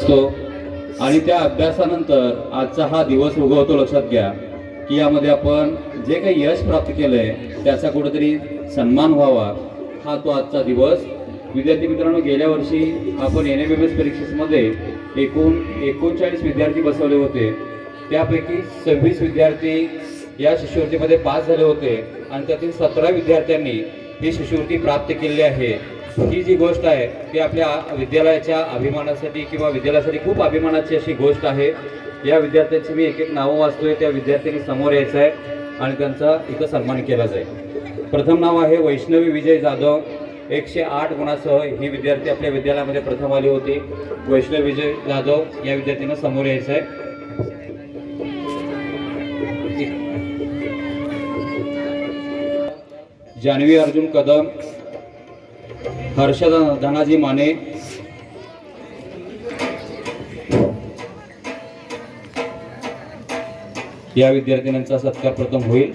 असतो. आणि त्या अभ्यासानंतर आजचा हा दिवस उगवतो लक्षात घ्या की यामध्ये आपण जे काही यश प्राप्त केलंय त्याचा कुठेतरी सन्मान व्हावा. हा तो आजचा दिवस. विद्यार्थी मित्रांनो गेल्या वर्षी आपण एन एम एम एस परीक्षेमध्ये एकूण एकोणचाळीस विद्यार्थी बसवले होते. त्यापैकी सव्वीस विद्यार्थी या शिष्यवृत्तीमध्ये पास झाले होते आणि त्यातील सतरा विद्यार्थ्यांनी ही शिष्यवृत्ती प्राप्त केलेली आहे. ही जी गोष्ट आहे ती आपल्या विद्यालयाच्या अभिमानासाठी किंवा विद्यालयासाठी खूप अभिमानाची अशी गोष्ट आहे. या विद्यार्थ्यांची मी एक एक नावं वाचतोय त्या विद्यार्थ्यांनी समोर यायचं आहे आणि त्यांचा इथं सन्मान केला जाईल. प्रथम नाव आहे वैष्णवी विजय जाधव. एकशे आठ गुणासह ही विद्यार्थी आपल्या विद्यालयामध्ये प्रथम आली होती. वैष्णवी विजय जाधव या विद्यार्थ्यांना समोर यायचं आहे. जान्हवी अर्जुन कदम. हर्षद धनाजी माने. या विद्यार्थिनींचा सत्कार प्रथम होईल.